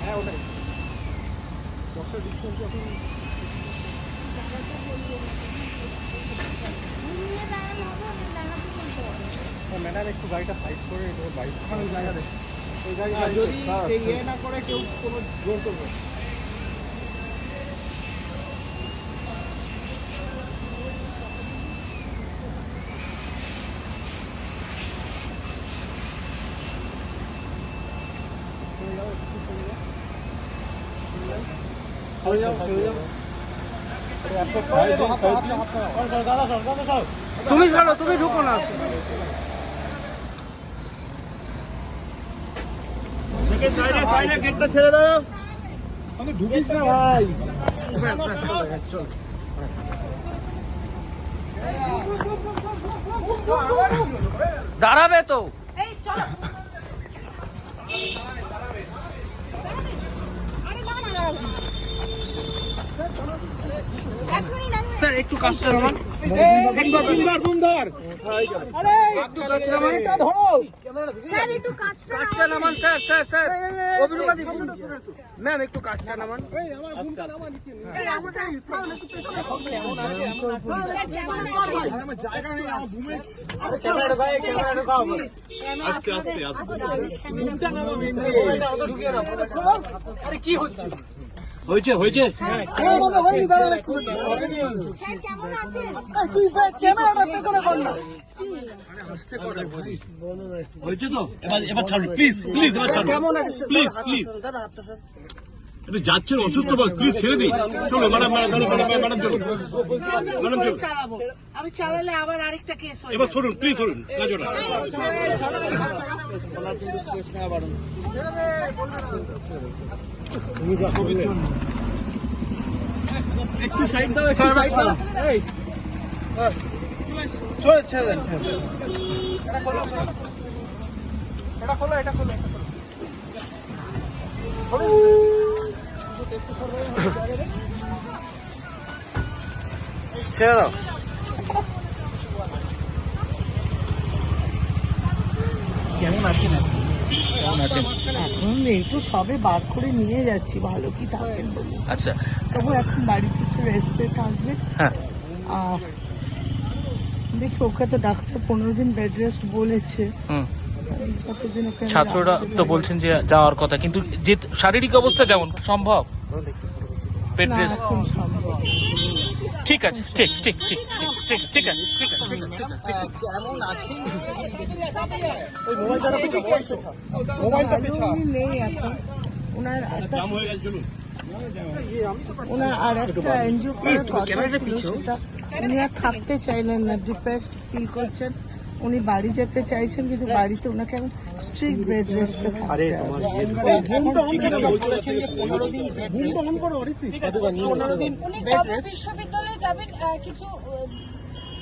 হ্যাঁ ওটাই ম্যাডাম একটু গাড়িটা সাইড করে বাইক ওই গাড়ি যদি না করে কেউ কোনো জোর করবে যাও সরে তুমি তুমি ঢুকো না গেটটা ছেড়ে দাও না। ভাই দাঁড়াবে তো আরে না না না এক মিনিট এক মিনিট। স্যার একটু কাজটা নামান বুমদার বুমদার। আরে একটু কাজটা নামান স্যার একটু কাজটা কাজটা নামান স্যার স্যার স্যার। অভিরূপাদি ম্যাম একটু কাজটা নামান। আমার বুমটা নামা নিচে। এই। আমার জায়গা নেই আমার বুমে আস্তে আস্তে আস্তে। বুমটা নামা আরে কি হচ্ছে? হয়েছে হয়েছে। যাচ্ছেন অসুস্থ বল প্লিজ ছেড়ে দিন চলো হয়ে এবার প্লিজ সরুন কাজ ওটা একটু সাইড দাও একটু সাইড দাও। এই। ছেড়ে ছেড়ে দেন ছেড়ে দেন। এটা খোলো এটা খোলো ছেড়ে দাও। এখন এই তো সবে বার করে নিয়ে যাচ্ছি ভালো কি থাকেন আচ্ছা। তবু এখন বাড়িতে একটু রেস্টে থাকবে। হ্যাঁ। আর দেখি ওকে তো ডাক্তার পনেরো দিন বেড রেস্ট বলেছে। ছাত্ররা তো বলছেন যে যাওয়ার কথা কিন্তু যে শারীরিক অবস্থা কেমন? সম্ভব? পেট রেস্ট সম্ভব। ঠিক আছে ঠিক ঠিক ঠিক ঠিক ঠিক আছে ঠিক আছে আছে, আছে, আছে। কেমন আছেন ওই মোবাইলটা পেছা মোবাইলটা পেছা উনি নেই এখন ওনার একটা হয়ে গেছে চলুন ওনার আর একটা এনজিও উনি আর থাকতে চাইলেন না ডিপ্রেসড ফিল করছেন। উনি বাড়ি যেতে চাইছেন কিন্তু বাড়িতে ওনাকে এখন স্ট্রিক্ট বেড রেস্টে থাকতে হবে বুমটা অন করো বলছেন যে 15 দিন বুমটা অন করো ঋত্বিক পনেরো দিন উনি কবে বিশ্ববিদ্যালয়ে যাবেন কিছু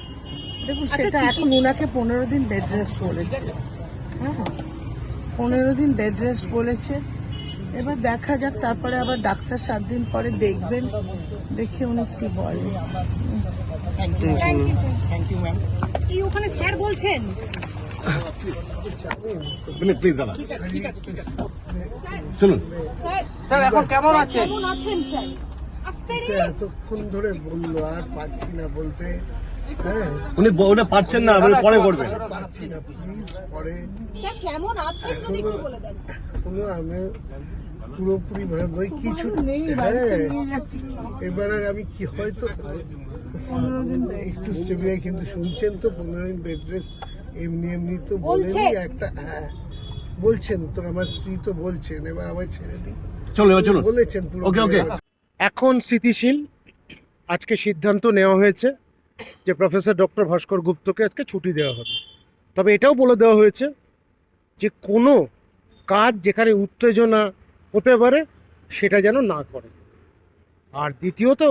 দেখুন সেটা এখন ওনাকে পনেরো দিন বেড রেস্ট বলেছে। হ্যাঁ পনেরো দিন বেড রেস্ট বলেছে। এবার দেখা যাক তারপরে আবার ডাক্তার সাত দিন পরে দেখবেন। দেখি উনি কি বলে থ্যাংক ইউ ম্যাম এই ওখানে স্যার বলছেন? প্লিজ প্লিজ দাদা। চলুন। স্যার স্যার এখন কেমন আছে কেমন আছেন স্যার? এতক্ষণ ধরে বলল আর পারছি না বলতে। হ্যাঁ। উনি ব- উনি পারছেন না পরে করবেন। পারছি না প্লিজ পরে। কেমন আছেন যদি একটু বলে দেন। কোনো আমি পুরোপুরি ভাবে কিছু হ্যাঁ। নিয়ে এবারে আমি কি হয়তো একটু সিবিআই কিন্তু শুনছেন তো পনেরো দিন বেড রেস্ট এমনি এমনি তো বলেনি? একটা হ্যাঁ। বলছেন তো আমার স্ত্রী তো বলছেন এবার আমায় ছেড়ে দিই চলো চলুন। বলেছেন পুরো ওকে ওকে। এখন স্থিতিশীল। আজকে সিদ্ধান্ত নেওয়া হয়েছে যে প্রফেসর ডক্টর ভাস্কর গুপ্তকে আজকে ছুটি দেওয়া হবে। তবে এটাও বলে দেওয়া হয়েছে যে কোনো কাজ যেখানে উত্তেজনা হতে পারে সেটা যেন না করে। আর দ্বিতীয়ত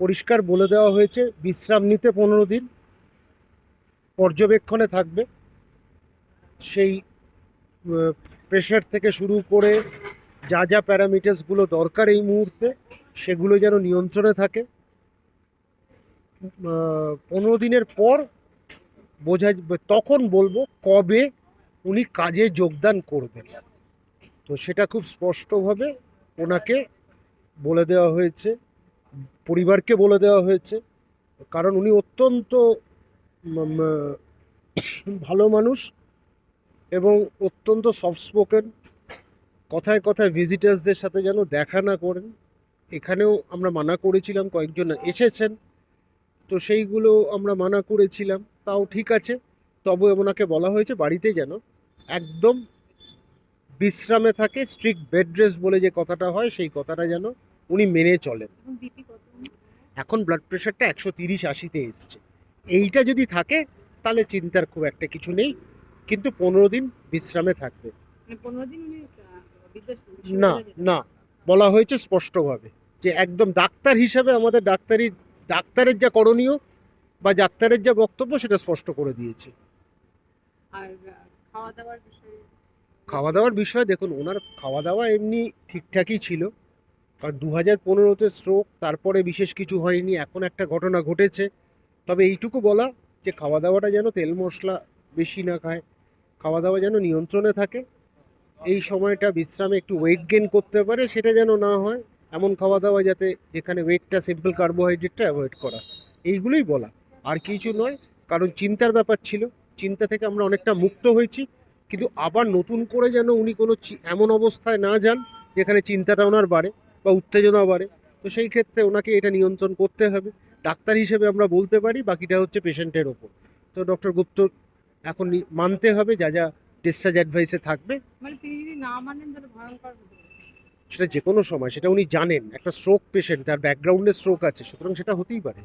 পরিষ্কার বলে দেওয়া হয়েছে, বিশ্রাম নিতে পনেরো দিন, পর্যবেক্ষণে থাকবে। সেই প্রেশার থেকে শুরু করে যা যা প্যারামিটার্সগুলো দরকার এই মুহূর্তে, সেগুলো যেন নিয়ন্ত্রণে থাকে। পনেরো দিনের পর বোঝা তখন বলব কবে উনি কাজে যোগদান করবেন। তো সেটা খুব স্পষ্টভাবে ওনাকে বলে দেওয়া হয়েছে, পরিবারকে বলে দেওয়া হয়েছে, কারণ উনি অত্যন্ত ভালো মানুষ এবং অত্যন্ত সফট স্পোকেন কথায় কথায় ভিজিটার্সদের সাথে যেন দেখা না করেন। এখানেও আমরা মানা করেছিলাম কয়েকজন এসেছেন। তো সেইগুলো আমরা মানা করেছিলাম তাও ঠিক আছে। তবে ওনাকে বলা হয়েছে বাড়িতে যেন একদম বিশ্রামে থাকে স্ট্রিক্ট বেড রেস্ট বলে যে কথাটা হয় সেই কথাটা যেন উনি মেনে চলেন। এখন ব্লাড প্রেশারটা একশো তিরিশ আশিতে এসছে। এইটা যদি থাকে তাহলে চিন্তার খুব একটা কিছু নেই। কিন্তু পনেরো দিন বিশ্রামে থাকবে। না না। বলা হয়েছে স্পষ্টভাবে যে একদম ডাক্তার হিসাবে আমাদের ডাক্তারি ডাক্তারের যা করণীয় বা ডাক্তারের যা বক্তব্য সেটা স্পষ্ট করে দিয়েছে। আর খাওয়া দাওয়ার বিষয়ে? খাওয়া দাওয়ার বিষয়ে দেখুন ওনার খাওয়া দাওয়া এমনি ঠিকঠাকই ছিল। কারণ দু হাজার পনেরোতে স্ট্রোক তারপরে বিশেষ কিছু হয়নি এখন একটা ঘটনা ঘটেছে। তবে এইটুকু বলা যে খাওয়া দাওয়াটা যেন তেল মশলা বেশি না খায় খাওয়া দাওয়া যেন নিয়ন্ত্রণে থাকে। এই সময়টা বিশ্রামে একটু ওয়েট গেন করতে পারে, সেটা যেন না হয়। এমন খাওয়া দাওয়া যাতে যেখানে ওয়েটটা সিম্পল কার্বোহাইড্রেটটা অ্যাভয়েড করা। এইগুলোই বলা। আর কিছু নয়, কারণ চিন্তার ব্যাপার ছিল। চিন্তা থেকে আমরা অনেকটা মুক্ত হয়েছি। কিন্তু আবার নতুন করে যেন উনি কোনো এমন অবস্থায় না যান, যেখানে চিন্তাটা ওনার বাড়ে বা উত্তেজনা বাড়ে। তো সেই ক্ষেত্রে ওনাকে এটা নিয়ন্ত্রণ করতে হবে। ডাক্তার হিসেবে আমরা বলতে পারি, বাকিটা হচ্ছে পেশেন্টের ওপর। তো ডক্টর গুপ্ত, এখন মানতে হবে যা যা ডিসচার্জ অ্যাডভাইসে থাকবে। মানে তিনি যদি না মানেন তাহলে ভয়ঙ্কর সেটা যে কোনো সময় সেটা উনি জানেন। একটা স্ট্রোক পেশেন্ট তার ব্যাকগ্রাউন্ডে স্ট্রোক আছে সুতরাং সেটা হতেই পারে।